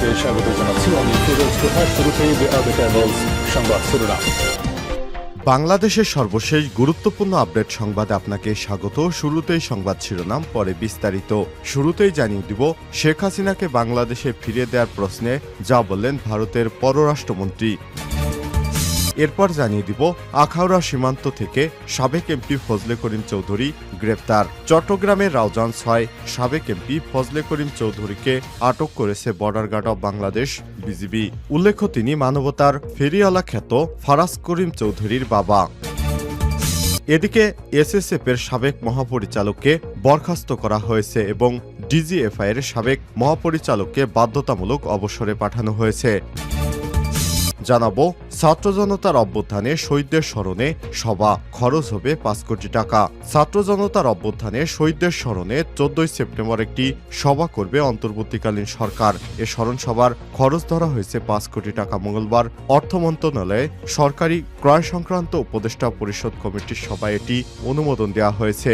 আপনাদেরকে স্বাগত জানাচ্ছি। আমি ফিরোজ দ্য ক্যাবলস সংবাদ শিরোনাম বাংলাদেশের সর্বশেষ গুরুত্বপূর্ণ আপডেট সংবাদে আপনাকে স্বাগত। শুরুতেই সংবাদ শিরোনাম, পরে বিস্তারিত। শুরুতেই জানিয়ে দিব, শেখ হাসিনাকে বাংলাদেশে ফিরিয়ে দেওয়ার প্রশ্নে যা বললেন ভারতের পররাষ্ট্রমন্ত্রী। এরপর জানিয়ে দিব, আখাউড়া সীমান্ত থেকে সাবেক এমপি ফজলে করিম চৌধুরী গ্রেপ্তার। চট্টগ্রামের রাউজান ছয় সাবেক এমপি ফজলে করিম চৌধুরীকে আটক করেছে border guard of Bangladesh, BGB. উল্লেখ্য, তিনি মানবতার ফেরিওয়ালা খ্যাত ফারাজ করিম চৌধুরীর বাবা। এদিকে এসএসএফ এর সাবেক মহাপরিচালককে বরখাস্ত করা হয়েছে এবং ডিজিএফআই এর সাবেক মহাপরিচালককে বাধ্যতামূলক অবসরে পাঠানো হয়েছে। জানাব ছাত্র জনতার অভ্যুত্থানে শহীদদের স্মরণে সভা খরচ হবে পাঁচ কোটি টাকা। ছাত্র জনতার অভ্যুত্থানে শহীদদের স্মরণে চোদ্দই সেপ্টেম্বর একটি সভা করবে অন্তর্বর্তীকালীন সরকার। এ স্মরণ সভার খরচ ধরা হয়েছে পাঁচ কোটি টাকা। মঙ্গলবার অর্থ মন্ত্রণালয়ে সরকারি ক্রয় সংক্রান্ত উপদেষ্টা পরিষদ কমিটির সভায় এটি অনুমোদন দেওয়া হয়েছে।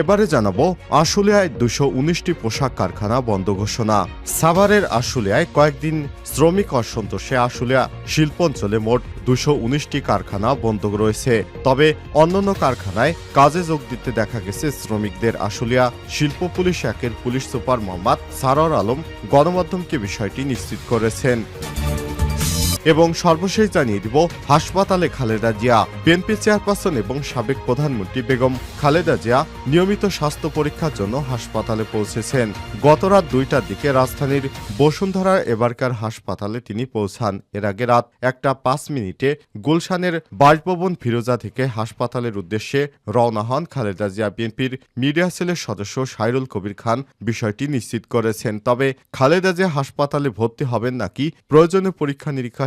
এবারে জানাব আশুলিয়ায় দুশো উনিশটি পোশাক কারখানা বন্ধ ঘোষণা। সাভারের আশুলিয়ায় কয়েকদিন শ্রমিক অসন্তোষে আশুলিয়া শিল্পাঞ্চলে মোট দুশো উনিশটি কারখানা বন্ধ রয়েছে। তবে অন্যান্য কারখানায় কাজে যোগ দিতে দেখা গেছে শ্রমিকদের। আশুলিয়া শিল্প পুলিশ একের পুলিশ সুপার মোহাম্মদ সারর আলম গণমাধ্যমকে বিষয়টি নিশ্চিত করেছেন। এবং সর্বশেষ জানিয়ে দিব হাসপাতালে খালেদা জিয়া বিএনপি চেয়ারপারসন এবং সাবেক প্রধানমন্ত্রী বেগম খালেদা জিয়া নিয়মিত স্বাস্থ্য পরীক্ষার জন্য হাসপাতালে পৌঁছেছেন। গতরাত দুইটার দিকে রাজধানীর বসুন্ধরার এবারকার হাসপাতালে তিনি পৌঁছান। এর আগে রাত একটা পাঁচ মিনিটে গুলশানের বাসভবন ফিরোজা থেকে হাসপাতালের উদ্দেশ্যে রওনা হন খালেদা জিয়া বিএনপির মিডিয়া সেলের সদস্য সাইরুল কবির খান। বিষয়টি নিশ্চিত করেছেন। তবে খালেদা জিয়া হাসপাতালে ভর্তি হবেন নাকি প্রয়োজনীয় পরীক্ষা নিরীক্ষা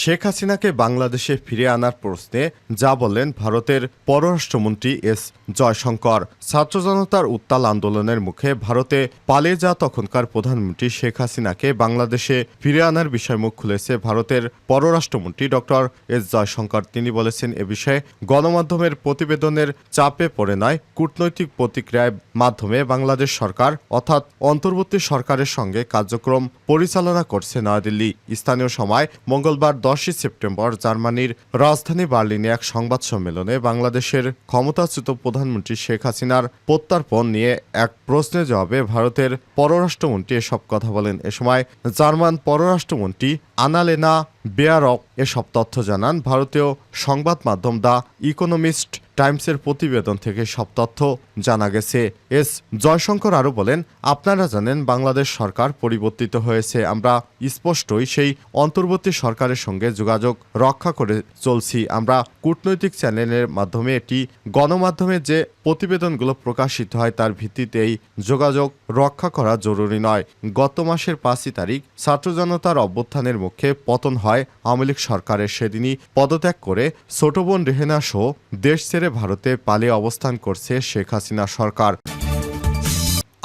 শেখ হাসিনাকে বাংলাদেশে ফিরে আনার প্রশ্নে যা বললেন ভারতের পররাষ্ট্রমন্ত্রী এস জয়শঙ্কর। ছাত্র জনতার উত্তাল আন্দোলনের মুখে ভারতে পালিয়ে যা তখনকার প্রধানমন্ত্রী শেখ হাসিনাকে বাংলাদেশে ফিরে আনার বিষয় মুখ খুলেছে ভারতের পররাষ্ট্রমন্ত্রী ডক্টর এস জয়শঙ্কর। তিনি বলেছেন, এ বিষয়ে গণমাধ্যমের প্রতিবেদনের চাপে পড়ে নয়, কূটনৈতিক প্রতিক্রিয়ার মাধ্যমে বাংলাদেশ সরকার অর্থাৎ অন্তর্বর্তী সরকারের সঙ্গে কার্যক্রম পরিচালনা করছে নয়াদিল্লি। স্থানীয় সময় মঙ্গলবার দশই সেপ্টেম্বর জার্মানির রাজধানী বার্লিনে এক সংবাদ সম্মেলনে বাংলাদেশের ক্ষমতাচ্যুত প্রধানমন্ত্রী শেখ হাসিনার প্রত্যার্পণ নিয়ে এক প্রশ্নের জবাবে ভারতের পররাষ্ট্রমন্ত্রী এসব কথা বলেন। এ সময় জার্মান পররাষ্ট্রমন্ত্রী আনালেনা বেয়ারক এসব তথ্য জানান। ভারতীয় সংবাদ মাধ্যম দ্য ইকোনমিস্ট টাইমসের প্রতিবেদন থেকে সব তথ্য জানা গেছে। এস জয়শঙ্কর আরও বলেন, আপনারা জানেন বাংলাদেশ সরকার পরিবর্তিত হয়েছে। আমরা স্পষ্টই সেই অন্তর্বর্তী সরকারের সঙ্গে যোগাযোগ রক্ষা করে চলছি। আমরা কূটনৈতিক চ্যানেলের মাধ্যমে এটি গণমাধ্যমে যে প্রতিবেদনগুলো প্রকাশিত হয়, তার ভিত্তিতে এই যোগাযোগ রক্ষা করা জরুরি নয়। গত মাসের পাঁচই তারিখ ছাত্র জনতার অভ্যুত্থানের মুখে পতন হয় আওয়ামী লীগ সরকারের। সেদিনই পদত্যাগ করে ছোট বোন রেহেনা সহ দেশ ছেড়ে ভারতে পালিয়ে অবস্থান করছে শেখ হাসিনা সরকার।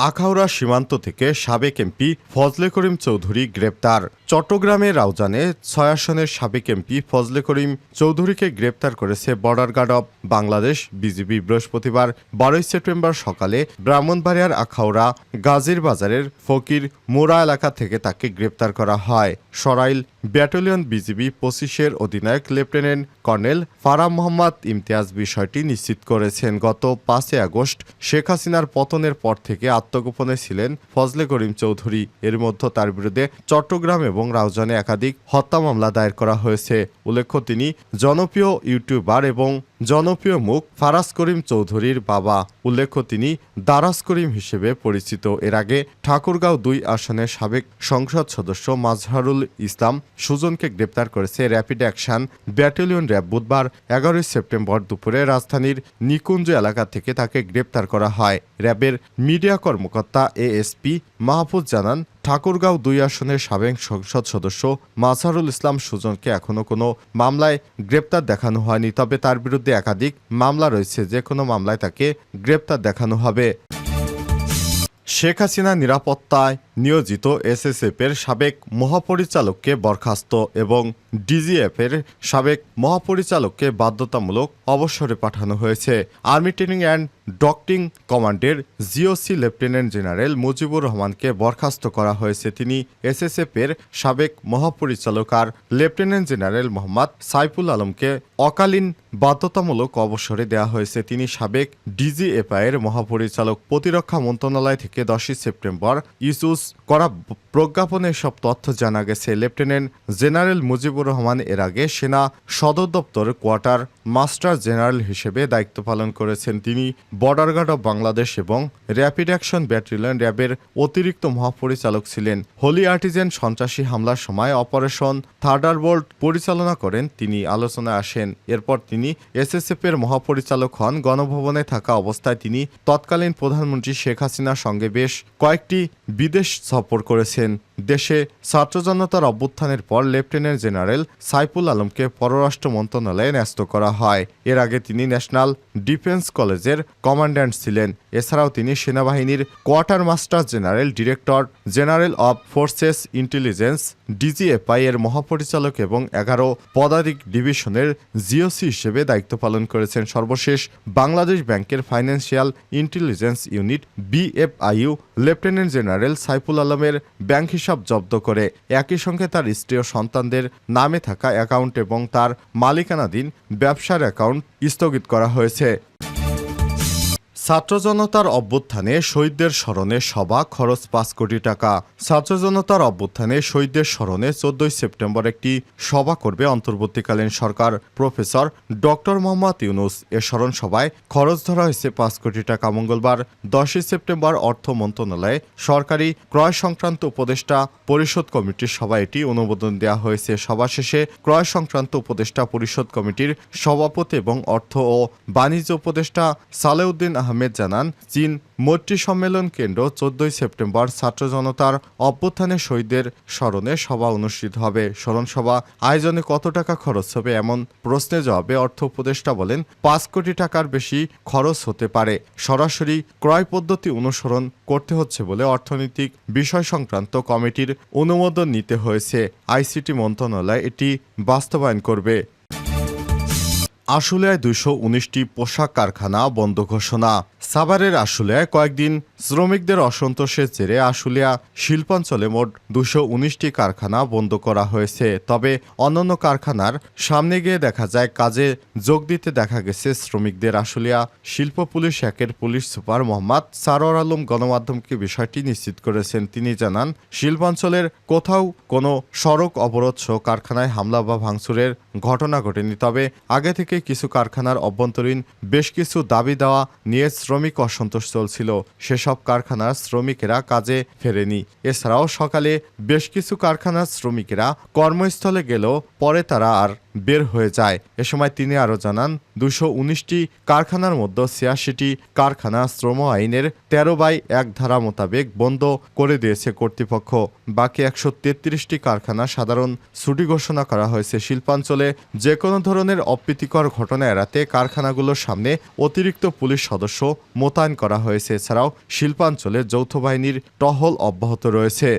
আখাউড়া সীমান্ত থেকে সাবেক এমপি ফজলে করিম চৌধুরী গ্রেপ্তার। চট্টগ্রামের রাউজানে ছয় আসনের সাবেক এমপি ফজলে করিম চৌধুরীকে গ্রেপ্তার করেছে border guard of Bangladesh, BGB বৃহস্পতিবার, বারোই সেপ্টেম্বর সকালে ব্রাহ্মণবাড়িয়ার আখাউড়া গাজীর বাজারের ফকির মোড়া এলাকা থেকে তাকে গ্রেপ্তার করা হয়। সরাইল ব্যাটালিয়ন বিজিবি পঁচিশের অধিনায়ক লেফটেন্যান্ট কর্নেল ফারাম মোহাম্মদ ইমতিয়াজ বিষয়টি নিশ্চিত করেছেন। গত পাঁচই আগস্ট শেখ হাসিনার পতনের পর থেকে আত্মগোপনে ছিলেন ফজলে করিম চৌধুরী। এর মধ্যে তার বিরুদ্ধে চট্টগ্রাম এবং রাউজানে একাধিক হত্যা মামলা দায়ের করা হয়েছে। উল্লেখ্য, তিনি জনপ্রিয় ইউটিউবার এবং জনপ্রিয় মুখ ফারাজ করিম চৌধুরীর বাবা। উল্লেখ্য, তিনি দারাজ করিম হিসেবে পরিচিত। এর আগে ঠাকুরগাঁও দুই আসনের সাবেক সংসদ সদস্য মাজহারুল ইসলাম সুজনকে গ্রেপ্তার করেছে র্যাপিড অ্যাকশন ব্যাটালিয়ন র্যাব বুধবার এগারোই সেপ্টেম্বর দুপুরে রাজধানীর নিকুঞ্জ এলাকা থেকে তাকে গ্রেপ্তার করা হয়। র্যাবের মিডিয়া কর্মকর্তা এএসপি মাহফুজ জানান ঠাকুরগাঁও দুই আসনের সাবেক সংসদ সদস্য মাসারুল ইসলাম সুজনকে এখনও কোনো মামলায় গ্রেপ্তার দেখানো হয়নি, তবে তার বিরুদ্ধে একাধিক মামলা রয়েছে, যে কোনো মামলায় তাকে গ্রেপ্তার দেখানো হবে। শেখ হাসিনা নিরাপত্তায় নিয়োজিত এসএসএফ এর সাবেক মহাপরিচালককে বরখাস্ত এবং ডিজিএফ এর সাবেক মহাপরিচালককে বাধ্যতামূলক অবসরে পাঠানো হয়েছে। আর্মি ট্রেনিং অ্যান্ড ডক্টিং কমান্ডের জিওসি লেফটেন্যান্ট জেনারেল মুজিবুর রহমানকে বরখাস্ত করা হয়েছে। তিনি এসএসএফ এর সাবেক মহাপরিচালক আর লেফটেন্যান্ট জেনারেল মোহাম্মদ সাইফুল আলমকে অকালীন বাধ্যতামূলক অবসরে দেওয়া হয়েছে। তিনি সাবেক ডিজিএফআই এর মহাপরিচালক প্রতিরক্ষা মন্ত্রণালয় থেকে দশই সেপ্টেম্বর ইস্যুস করা প্রজ্ঞাপনে সব তথ্য জানা গেছে। লেফটেন্যান্ট জেনারেল মুজিবুর রহমান এর আগে সেনা সদর দপ্তর কোয়ার্টার মাস্টার জেনারেল হিসেবে দায়িত্ব পালন করেছেন। তিনি বর্ডার গার্ড অব বাংলাদেশ এবং র্যাপিড অ্যাকশন ব্যাটালিয়ন র্যাবের অতিরিক্ত মহাপরিচালক ছিলেন। হোলি আর্টিজেন সন্ত্রাসী হামলার সময় অপারেশন থার্ডারবোল্ট পরিচালনা করেন, তিনি আলোচনায় আসেন। এরপর তিনি এসএসএফ এর মহাপরিচালক হন। গণভবনে থাকা অবস্থায় তিনি তৎকালীন প্রধানমন্ত্রী শেখ হাসিনার সঙ্গে বেশ কয়েকটি বিদেশ সফর করেছেন। দেশে ছাত্র জনতার অভ্যুত্থানের পর লেফটেন্যান্ট জেনারেল সাইফুল আলমকে পররাষ্ট্র মন্ত্রণালয়ে ন্যস্ত করা হয়। এর আগে তিনি ন্যাশনাল ডিফেন্স কলেজের কমান্ড্যান্ট ছিলেন। এছাড়াও তিনি সেনাবাহিনীর quartermaster general director general of forces intelligence, DGFI এর মহাপরিচালক এবং এগারো পদাধিক ডিভিশনের জিওসি হিসেবে দায়িত্ব পালন করেছেন। সর্বশেষ বাংলাদেশ ব্যাংকের financial intelligence unit BFIU lieutenant general Saiful আলমের ব্যাংক হিসাব জব্দ করে। একই সঙ্গে তার স্ত্রী ও সন্তানদের নামে থাকা অ্যাকাউন্ট এবং তার মালিকানাধীন ব্যবসার অ্যাকাউন্ট স্থগিত করা হয়েছে। ছাত্র জনতার অভ্যুত্থানে শহীদদের স্মরণে সভা, খরচ পাঁচ কোটি টাকা। ছাত্র জনতার অভ্যুত্থানে শহীদদের স্মরণে চোদ্দই সেপ্টেম্বর একটি সভা করবে অন্তর্বর্তীকালীন সরকার। প্রফেসর ডক্টর মোহাম্মদ ইউনুস এ স্মরণ সভায় খরচ ধরা হয়েছে পাঁচ কোটি টাকা মঙ্গলবার, দশই সেপ্টেম্বর অর্থ মন্ত্রণালয়ে সরকারি ক্রয় সংক্রান্ত উপদেষ্টা পরিষদ কমিটির সভায় এটি অনুমোদন দেওয়া হয়েছে। সভা শেষে ক্রয় সংক্রান্ত উপদেষ্টা পরিষদ কমিটির সভাপতি এবং অর্থ ও বাণিজ্য উপদেষ্টা সালেউদ্দিন আহমেদ জানান, চীন মৈত্রী সম্মেলন কেন্দ্র চোদ্দই সেপ্টেম্বর ছাত্র জনতার অভ্যুত্থানে শহীদদের স্মরণে সভা অনুষ্ঠিত হবে। স্মরণ সভা আয়োজনে কত টাকা খরচ হবে এমন প্রশ্নে জবাবে অর্থ উপদেষ্টা বলেন, পাঁচ কোটি টাকার বেশি খরচ হতে পারে। সরাসরি ক্রয় পদ্ধতি অনুসরণ করতে হচ্ছে বলে অর্থনৈতিক বিষয় সংক্রান্ত কমিটির অনুমোদন নিতে হয়েছে। আইসিটি মন্ত্রণালয় এটি বাস্তবায়ন করবে। আশুলিয়ায় দুশো উনিশটি পোশাক কারখানা বন্ধ ঘোষণা। সাভারের আশুলিয়ায় কয়েকদিন শ্রমিকদের অসন্তোষের জেরে আশুলিয়া শিল্পাঞ্চলে মোট দুশো উনিশটি কারখানা বন্ধ করা হয়েছে। তবে অন্যান্য কারখানার সামনে গিয়ে দেখা যায়, কাজে যোগ দিতে দেখা গেছে শ্রমিকদের আশুলিয়া শিল্প পুলিশ একের পুলিশ সুপার মোহাম্মদ সারোয়ার আলম গণমাধ্যমকে বিষয়টি নিশ্চিত করেছেন। তিনি জানান, শিল্পাঞ্চলের কোথাও কোনো সড়ক অবরোধ সহ কারখানায় হামলা বা ভাঙচুরের ঘটনা ঘটেনি। তবে আগে থেকে কিছু কারখানার অভ্যন্তরীণ বেশ কিছু দাবি দেওয়া নিয়ে শ্রমিক অসন্তোষ চলছিল। সেসব কারখানার শ্রমিকেরা কাজে ফেরেনি। এছাড়াও সকালে বেশ কিছু কারখানার শ্রমিকেরা কর্মস্থলে গেলেও পরে তারা আর বের হয়ে যায়। এ সময় তিনি আরও জানান, দুশো উনিশটি কারখানার মধ্যে ছিয়াশিটি কারখানা শ্রম আইনের তেরো বাই এক ধারা মোতাবেক বন্ধ করে দিয়েছে কর্তৃপক্ষ। বাকি একশো তেত্রিশটি কারখানা সাধারণ ছুটি ঘোষণা করা হয়েছে শিল্পাঞ্চলে। যে কোনো ধরনের অপ্রীতিকর ঘটনা এড়াতে কারখানাগুলোর সামনে অতিরিক্ত পুলিশ সদস্য মোতায়েন করা হয়েছে। এছাড়াও শিল্পাঞ্চলে যৌথ বাহিনীর টহল অব্যাহত রয়েছে।